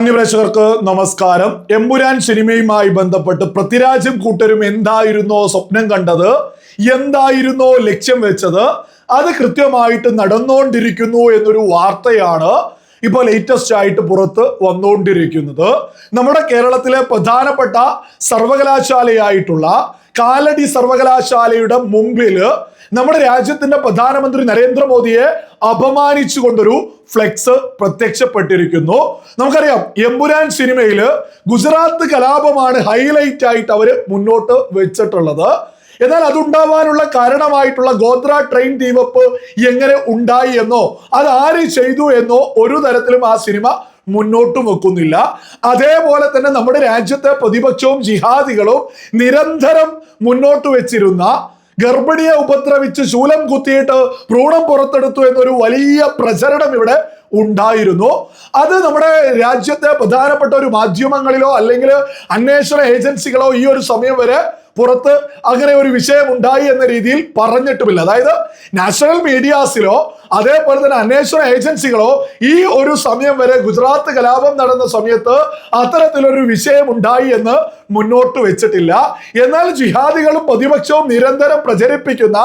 പ്രേക്ഷകർക്ക് നമസ്കാരം. എമ്പുരാൻ സിനിമയുമായി ബന്ധപ്പെട്ട് പൃഥ്വിരാജും കൂട്ടരും എന്തായിരുന്നോ സ്വപ്നം കണ്ടത് എന്തായിരുന്നോ ലക്ഷ്യം വെച്ചത് അത് കൃത്യമായിട്ട് നടന്നുകൊണ്ടിരിക്കുന്നു എന്നൊരു വാർത്തയാണ് ഇപ്പോൾ ലേറ്റസ്റ്റ് ആയിട്ട് പുറത്ത് വന്നുകൊണ്ടിരിക്കുന്നത് നമ്മുടെ കേരളത്തിലെ പ്രധാനപ്പെട്ട സർവകലാശാലയായിട്ടുള്ള കാലടി സർവകലാശാലയുടെ മുമ്പിൽ നമ്മുടെ രാജ്യത്തിന്റെ പ്രധാനമന്ത്രി നരേന്ദ്രമോദിയെ അപമാനിച്ചുകൊണ്ടൊരു ഫ്ലെക്സ് പ്രത്യക്ഷപ്പെട്ടിരിക്കുന്നു. നമുക്കറിയാം എമ്പുരാൻ സിനിമയിൽ ഗുജറാത്ത് കലാപമാണ് ഹൈലൈറ്റ് ആയിട്ട് അവർ മുന്നോട്ട് വെച്ചിട്ടുള്ളത്. എന്നാൽ അതുണ്ടാവാനുള്ള കാരണമായിട്ടുള്ള ഗോത്ര ട്രെയിൻ തീവപ്പ് എങ്ങനെ ഉണ്ടായി എന്നോ അത് ആര് ചെയ്തു എന്നോ ഒരു തരത്തിലും ആ സിനിമ മുന്നോട്ട് വെക്കുന്നില്ല. അതേപോലെ തന്നെ നമ്മുടെ രാജ്യത്തെ പ്രതിപക്ഷവും ജിഹാദികളും നിരന്തരം മുന്നോട്ട് വെച്ചിരുന്ന ഗർഭിണിയെ ഉപദ്രവിച്ച് ശൂലം കുത്തിയിട്ട് ഭ്രൂണം പുറത്തെടുത്തു എന്നൊരു വലിയ പ്രചരണം ഇവിടെ ഉണ്ടായിരുന്നു. അത് നമ്മുടെ രാജ്യത്തെ പ്രധാനപ്പെട്ട ഒരു മാധ്യമങ്ങളിലോ അല്ലെങ്കിൽ അന്വേഷണ ഏജൻസികളോ ഈ ഒരു സമയം വരെ പുറത്ത് അങ്ങനെ ഒരു വിഷയം ഉണ്ടായി എന്ന രീതിയിൽ പറഞ്ഞിട്ടുമില്ല. അതായത് നാഷണൽ മീഡിയാസിലോ അതേപോലെ തന്നെ അന്വേഷണ ഏജൻസികളോ ഈ ഒരു സമയം വരെ ഗുജറാത്ത് കലാപം നടന്ന സമയത്ത് അത്തരത്തിലൊരു വിഷയം ഉണ്ടായി എന്ന് മുന്നോട്ട് വെച്ചിട്ടില്ല. എന്നാൽ ജിഹാദികളും പ്രതിപക്ഷവും നിരന്തരം പ്രചരിപ്പിക്കുന്ന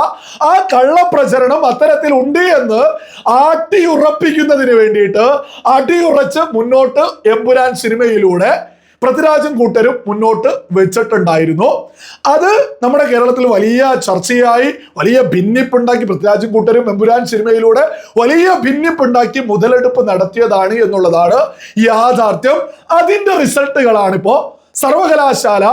ആ കള്ളപ്രചരണം അത്തരത്തിൽ ഉണ്ട് എന്ന് ആട്ടിയുറപ്പിക്കുന്നതിന് വേണ്ടിയിട്ട് അടിയുറച്ച് മുന്നോട്ട് എമ്പുരാൻ സിനിമയിലൂടെ പൃഥ്വിരാജും കൂട്ടരും മുന്നോട്ട് വെച്ചിട്ടുണ്ടായിരുന്നു. അത് നമ്മുടെ കേരളത്തിൽ വലിയ ചർച്ചയായി വലിയ ഭിന്നിപ്പുണ്ടാക്കി പൃഥ്വിരാജും കൂട്ടരും എമ്പുരാൻ സിനിമയിലൂടെ വലിയ ഭിന്നിപ്പുണ്ടാക്കി മുതലെടുപ്പ് നടത്തിയതാണ് എന്നുള്ളതാണ് യാഥാർത്ഥ്യം. അതിന്റെ റിസൾട്ടുകളാണ് ഇപ്പോ സർവകലാശാല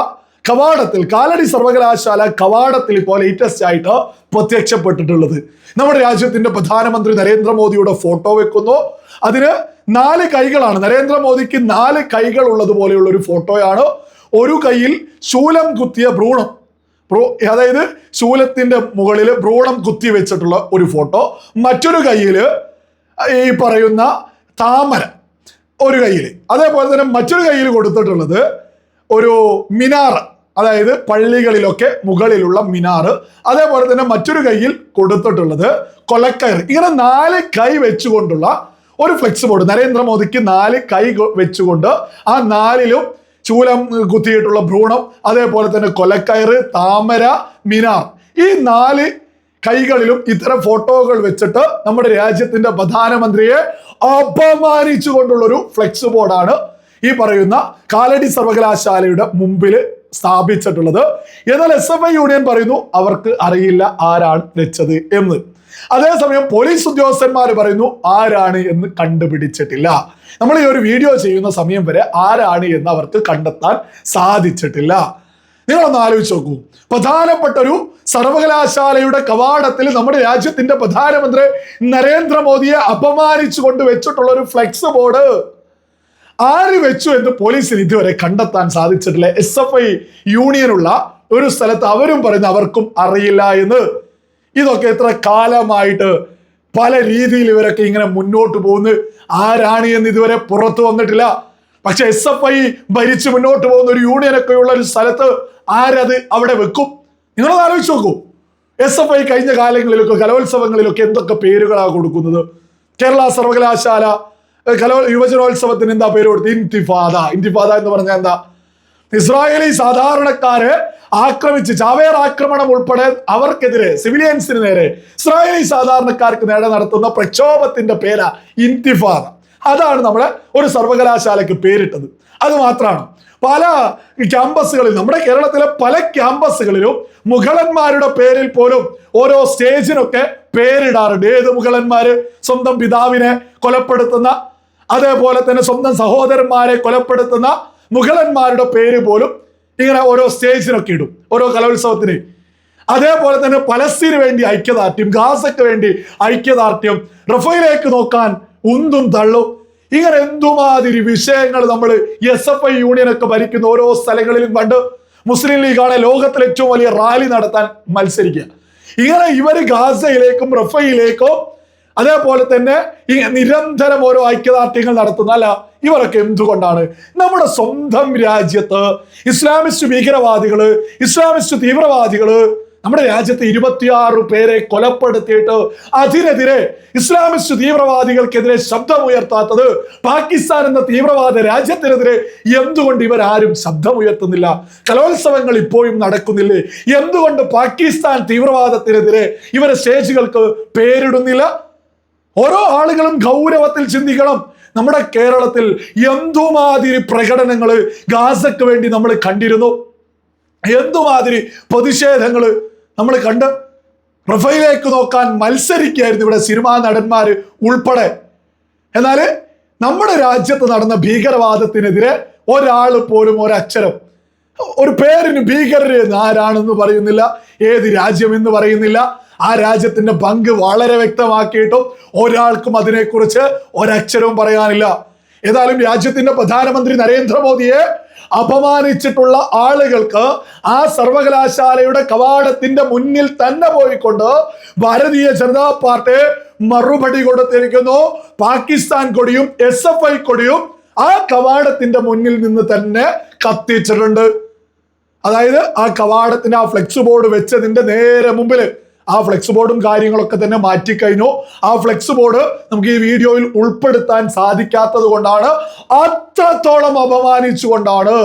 കവാടത്തിൽ കാലടി സർവകലാശാല കവാടത്തിൽ ഇപ്പോൾ ലേറ്റസ്റ്റ് ആയിട്ട് പ്രത്യക്ഷപ്പെട്ടിട്ടുള്ളത്. നമ്മുടെ രാജ്യത്തിന്റെ പ്രധാനമന്ത്രി നരേന്ദ്രമോദിയുടെ ഫോട്ടോ വെക്കുന്നു. അതിന് നാല് കൈകളാണ്. നരേന്ദ്രമോദിക്ക് നാല് കൈകൾ ഉള്ളതുപോലെയുള്ള ഒരു ഫോട്ടോയാണ്. ഒരു കൈയിൽ ശൂലം കുത്തിയ ഭ്രൂണം. ഭ്രൂ അതായത് ശൂലത്തിന്റെ മുകളിൽ ഭ്രൂണം കുത്തി വെച്ചിട്ടുള്ള ഒരു ഫോട്ടോ. മറ്റൊരു കയ്യിൽ ഈ പറയുന്ന താമര ഒരു കയ്യിൽ. അതേപോലെ തന്നെ മറ്റൊരു കയ്യിൽ കൊടുത്തിട്ടുള്ളത് ഒരു മിനാർ അതായത് പള്ളികളിലൊക്കെ മുകളിലുള്ള മിനാറ്. അതേപോലെ തന്നെ മറ്റൊരു കയ്യിൽ കൊടുത്തിട്ടുള്ളത് കൊലക്കയർ. ഇങ്ങനെ നാല് കൈ വെച്ചുകൊണ്ടുള്ള ഒരു ഫ്ലെക്സ് ബോർഡ്. നരേന്ദ്രമോദിക്ക് നാല് കൈ വെച്ചുകൊണ്ട് ആ നാലിലും ചൂലം കുത്തിയിട്ടുള്ള ഭ്രൂണം അതേപോലെ തന്നെ കൊലക്കയറ് താമര മിനാർ. ഈ നാല് കൈകളിലും ഇത്തരം ഫോട്ടോകൾ വെച്ചിട്ട് നമ്മുടെ രാജ്യത്തിന്റെ പ്രധാനമന്ത്രിയെ അപമാനിച്ചുകൊണ്ടുള്ള ഒരു ഫ്ലെക്സ് ബോർഡാണ് ഈ പറയുന്ന കാലടി സർവകലാശാലയുടെ മുമ്പിൽ സ്ഥാപിച്ചിട്ടുള്ളത്. എന്നാൽ എസ് എഫ് ഐ യൂണിയൻ പറയുന്നു അവർക്ക് അറിയില്ല ആരാണ് വെച്ചത് എന്ന്. അതേസമയം പോലീസ് ഉദ്യോഗസ്ഥന്മാർ പറയുന്നു ആരാണ് എന്ന് കണ്ടുപിടിച്ചിട്ടില്ല. നമ്മൾ ഈ ഒരു വീഡിയോ ചെയ്യുന്ന സമയം വരെ ആരാണ് എന്ന് അവർക്ക് കണ്ടെത്താൻ സാധിച്ചിട്ടില്ല. നിങ്ങൾ ഒന്ന് ആലോചിച്ച് നോക്കൂ. പ്രധാനപ്പെട്ട ഒരു സർവകലാശാലയുടെ കവാടത്തിൽ നമ്മുടെ രാജ്യത്തിന്റെ പ്രധാനമന്ത്രി നരേന്ദ്രമോദിയെ അപമാനിച്ചുകൊണ്ട് വെച്ചിട്ടുള്ള ഒരു ഫ്ലെക്സ് ബോർഡ്. ആര് വെച്ചു എന്ന് പോലീസിന് ഇതുവരെ കണ്ടെത്താൻ സാധിച്ചിട്ടില്ല. എസ് എഫ് ഐ യൂണിയനുള്ള ഒരു സ്ഥലത്ത് അവരും പറയുന്നു അവർക്കും അറിയില്ല എന്ന്. ഇതൊക്കെ എത്ര കാലമായിട്ട് പല രീതിയിൽ ഇവരൊക്കെ ഇങ്ങനെ മുന്നോട്ട് പോകുന്നു. ആരാണ് എന്ന് ഇതുവരെ പുറത്തു വന്നിട്ടില്ല. പക്ഷെ എസ് എഫ് ഐ ഭരിച്ച് മുന്നോട്ട് പോകുന്ന ഒരു യൂണിയനൊക്കെ ഉള്ള ഒരു സ്ഥലത്ത് ആരത് അവിടെ വെക്കും? നിങ്ങളത് ആലോചിച്ച് നോക്കൂ. എസ് എഫ് ഐ കഴിഞ്ഞ കാലങ്ങളിലൊക്കെ കലോത്സവങ്ങളിലൊക്കെ എന്തൊക്കെ പേരുകളാണ് കൊടുക്കുന്നത്? കേരള സർവകലാശാല കലോ യുവജനോത്സവത്തിന് എന്താ പേര് കൊടുത്തത് ഇന്തിഫാദ. ഇന്തിഫാദ എന്ന് പറഞ്ഞാൽ എന്താ? ഇസ്രായേലി സാധാരണക്കാരെ ആക്രമിച്ച് ചാവേർ ആക്രമണം ഉൾപ്പെടെ അവർക്കെതിരെ സിവിലിയൻസിന് നേരെ ഇസ്രായേലി സാധാരണക്കാർക്ക് നേരെ നടത്തുന്ന പ്രക്ഷോഭത്തിന്റെ പേരാ ഇന്തിഫാദ. അതാണ് നമ്മളെ ഒരു സർവകലാശാലയ്ക്ക് പേരിട്ടത്. അത് മാത്രമാണ്. പല ക്യാമ്പസുകളിൽ നമ്മുടെ കേരളത്തിലെ പല ക്യാമ്പസുകളിലും മുഗളന്മാരുടെ പേരിൽ പോലും ഓരോ സ്റ്റേജിനൊക്കെ പേരിടാറുണ്ട്. ഏത് മുഗളന്മാര്? സ്വന്തം പിതാവിനെ കൊലപ്പെടുത്തുന്ന അതേപോലെ തന്നെ സ്വന്തം സഹോദരന്മാരെ കൊലപ്പെടുത്തുന്ന മുഗളന്മാരുടെ പേര് പോലും ഇങ്ങനെ ഓരോ സ്റ്റേജിനൊക്കെ ഇടും ഓരോ കലോത്സവത്തിന്. അതേപോലെ തന്നെ പലസ്തീന് വേണ്ടി ഐക്യദാർഢ്യം ഗാസയ്ക്ക് വേണ്ടി ഐക്യദാർഢ്യം റഫയിലേക്ക് നോക്കാൻ ഉന്തും തള്ളും. ഇങ്ങനെ എന്തുമാതിരി വിഷയങ്ങൾ നമ്മൾ എസ് എഫ് ഐ യൂണിയൻ ഒക്കെ ഭരിക്കുന്ന ഓരോ സ്ഥലങ്ങളിലും കണ്ട് മുസ്ലിം ലീഗാണ് ലോകത്തിലെ ഏറ്റവും വലിയ റാലി നടത്താൻ മത്സരിക്കുക. ഇങ്ങനെ ഇവർ ഗാസയിലേക്കും റഫയിലേക്കും അതേപോലെ തന്നെ ഈ നിരന്തരം ഓരോ ഐക്യദാർഢ്യങ്ങൾ നടത്തുന്ന അല്ല ഇവരൊക്കെ എന്തുകൊണ്ടാണ്? നമ്മുടെ സ്വന്തം രാജ്യത്ത് ഇസ്ലാമിസ്റ്റ് ഭീകരവാദികൾ ഇസ്ലാമിസ്റ്റ് തീവ്രവാദികൾ നമ്മുടെ രാജ്യത്ത് ഇരുപത്തിയാറ് പേരെ കൊലപ്പെടുത്തിയിട്ട് അതിനെതിരെ ഇസ്ലാമിസ്റ്റ് തീവ്രവാദികൾക്കെതിരെ ശബ്ദമുയർത്താത്തത് പാകിസ്ഥാൻ എന്ന തീവ്രവാദ രാജ്യത്തിനെതിരെ എന്തുകൊണ്ട് ഇവരാരും ശബ്ദമുയർത്തുന്നില്ല? കലോത്സവങ്ങൾ ഇപ്പോഴും നടക്കുന്നില്ലേ? എന്തുകൊണ്ട് പാകിസ്ഥാൻ തീവ്രവാദത്തിനെതിരെ ഇവരെ സ്റ്റേജുകൾക്ക് പേരിടുന്നില്ല? ഓരോ ആളുകളും ഗൗരവത്തിൽ ചിന്തിക്കണം. നമ്മുടെ കേരളത്തിൽ എന്തുമാതിരി പ്രകടനങ്ങൾ ഗാസക്ക് വേണ്ടി നമ്മൾ കണ്ടിരുന്നു? എന്തുമാതിരി പ്രതിഷേധങ്ങൾ നമ്മൾ കണ്ട്? പ്രൊഫൈലേക്ക് നോക്കാൻ മത്സരിക്കുകയായിരുന്നു ഇവിടെ സിനിമാ നടന്മാർ ഉൾപ്പെടെ. എന്നാൽ നമ്മുടെ രാജ്യത്ത് നടന്ന ഭീകരവാദത്തിനെതിരെ ഒരാൾ പോലും ഒരക്ഷരം ഒരു പേരിന് ഭീകരര് ആരാണെന്ന് പറയുന്നില്ല ഏത് രാജ്യം എന്ന് പറയുന്നില്ല ആ രാജ്യത്തിന്റെ പങ്ക് വളരെ വ്യക്തമാക്കിയിട്ടും ഒരാൾക്കും അതിനെക്കുറിച്ച് ഒരക്ഷരവും പറയാനില്ല. ഏതായാലും രാജ്യത്തിന്റെ പ്രധാനമന്ത്രി നരേന്ദ്രമോദിയെ അപമാനിച്ചിട്ടുള്ള ആളുകൾക്ക് ആ സർവകലാശാലയുടെ കവാടത്തിന്റെ മുന്നിൽ തന്നെ പോയിക്കൊണ്ട് ഭാരതീയ ജനതാ പാർട്ടി മറുപടി കൊടുത്തിരിക്കുന്നു. പാകിസ്ഥാൻ കൊടിയും എസ് എഫ് ഐ കൊടിയും ആ കവാടത്തിന്റെ മുന്നിൽ നിന്ന് തന്നെ കത്തിച്ചിട്ടുണ്ട്. അതായത് ആ കവാടത്തിന് ആ ഫ്ലെക്സ് ബോർഡ് വെച്ചതിന്റെ നേരെ മുമ്പിൽ ആ ഫ്ലെക്സ് ബോർഡും കാര്യങ്ങളൊക്കെ തന്നെ മാറ്റിക്കഴിഞ്ഞു. ആ ഫ്ലെക്സ് ബോർഡ് നമുക്ക് ഈ വീഡിയോയിൽ ഉൾപ്പെടുത്താൻ സാധിക്കാത്തത് കൊണ്ടാണ് അത്രത്തോളം അപമാനിച്ചുകൊണ്ടാണ്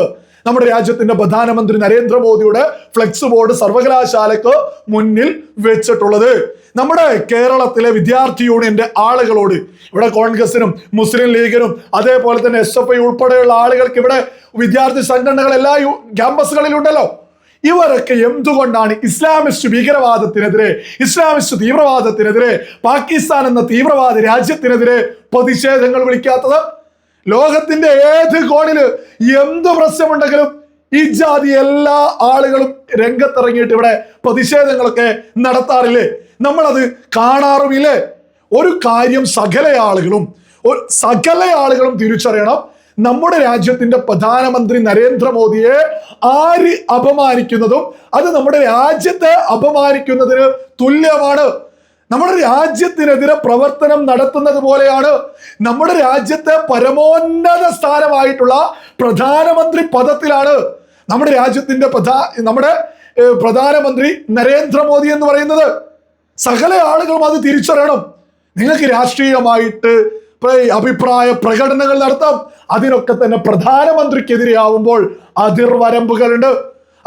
നമ്മുടെ രാജ്യത്തിന്റെ പ്രധാനമന്ത്രി നരേന്ദ്രമോദിയുടെ ഫ്ലെക്സ് ബോർഡ് സർവകലാശാലക്ക് മുന്നിൽ വെച്ചിട്ടുള്ളത്. നമ്മുടെ കേരളത്തിലെ വിദ്യാർത്ഥി യൂണിയന്റെ ആളുകളോട് ഇവിടെ കോൺഗ്രസിനും മുസ്ലിം ലീഗിനും അതേപോലെ തന്നെ എസ് എഫ് ഐ ഉൾപ്പെടെയുള്ള ആളുകൾക്ക് ഇവിടെ വിദ്യാർത്ഥി സംഘടനകൾ എല്ലാ ക്യാമ്പസുകളിലുണ്ടല്ലോ ഇവരൊക്കെ എന്തുകൊണ്ടാണ് ഇസ്ലാമിസ്റ്റ് ഭീകരവാദത്തിനെതിരെ ഇസ്ലാമിസ്റ്റ് തീവ്രവാദത്തിനെതിരെ പാകിസ്ഥാൻ എന്ന തീവ്രവാദ രാജ്യത്തിനെതിരെ പ്രതിഷേധങ്ങൾ വിളിക്കാത്തത്? ലോകത്തിന്റെ ഏത് കോണിൽ എന്ത് പ്രശ്നമുണ്ടെങ്കിലും ഈ ജാതി എല്ലാ ആളുകളും രംഗത്തിറങ്ങിയിട്ട് ഇവിടെ പ്രതിഷേധങ്ങളൊക്കെ നടത്താറില്ലേ? നമ്മളത് കാണാറുമില്ലേ? ഒരു കാര്യം സകല ആളുകളും സകല ആളുകളും തിരിച്ചറിയണം. നമ്മുടെ രാജ്യത്തിന്റെ പ്രധാനമന്ത്രി നരേന്ദ്രമോദിയെ ആര് അപമാനിക്കുന്നതും അത് നമ്മുടെ രാജ്യത്തെ അപമാനിക്കുന്നതിന് തുല്യമാണ്. നമ്മുടെ രാജ്യത്തിനെതിരെ പ്രവർത്തനം നടത്തുന്നത് പോലെയാണ്. നമ്മുടെ രാജ്യത്തെ പരമോന്നത സ്ഥാനമായിട്ടുള്ള പ്രധാനമന്ത്രി പദത്തിലാണ് നമ്മുടെ രാജ്യത്തിന്റെ പ്രധാ നമ്മുടെ പ്രധാനമന്ത്രി നരേന്ദ്രമോദി എന്ന് പറയുന്നത്. സകല ആളുകളും അത് തിരിച്ചറിയണം. നിങ്ങൾക്ക് രാഷ്ട്രീയമായിട്ട് അഭിപ്രായ പ്രകടനങ്ങൾ നടത്താം. അതിനൊക്കെ തന്നെ പ്രധാനമന്ത്രിക്കെതിരെയാവുമ്പോൾ അതിർവരമ്പുകളുണ്ട്.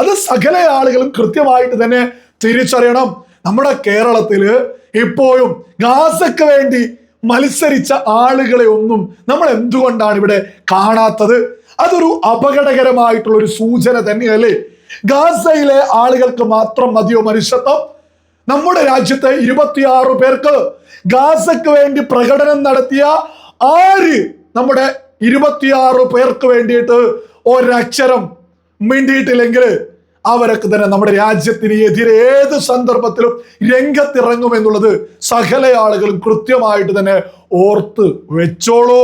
അത് സകല ആളുകളും കൃത്യമായിട്ട് തന്നെ തിരിച്ചറിയണം. നമ്മുടെ കേരളത്തിൽ ഇപ്പോഴും ഗാസക്ക് വേണ്ടി മത്സരിച്ച ആളുകളെ ഒന്നും നമ്മൾ എന്തുകൊണ്ടാണ് ഇവിടെ കാണാത്തത്? അതൊരു അപകടകരമായിട്ടുള്ള ഒരു സൂചന തന്നെയല്ലേ? ഗാസയിലെ ആളുകൾക്ക് മാത്രം മതിയോ മനുഷ്യത്വം? നമ്മുടെ രാജ്യത്തെ ഇരുപത്തിയാറ് പേർക്ക് ഗാസക്ക് വേണ്ടി പ്രകടനം നടത്തിയ ആര്? നമ്മുടെ ഇരുപത്തിയാറ് പേർക്ക് വേണ്ടിയിട്ട് ഒരക്ഷരം മിണ്ടിയിട്ടില്ലെങ്കിൽ അവരൊക്കെ തന്നെ നമ്മുടെ രാജ്യത്തിന് എതിരെ ഏത് സന്ദർഭത്തിലും രംഗത്തിറങ്ങും എന്നുള്ളത് സകല ആളുകളും കൃത്യമായിട്ട് തന്നെ ഓർത്ത് വെച്ചോളൂ.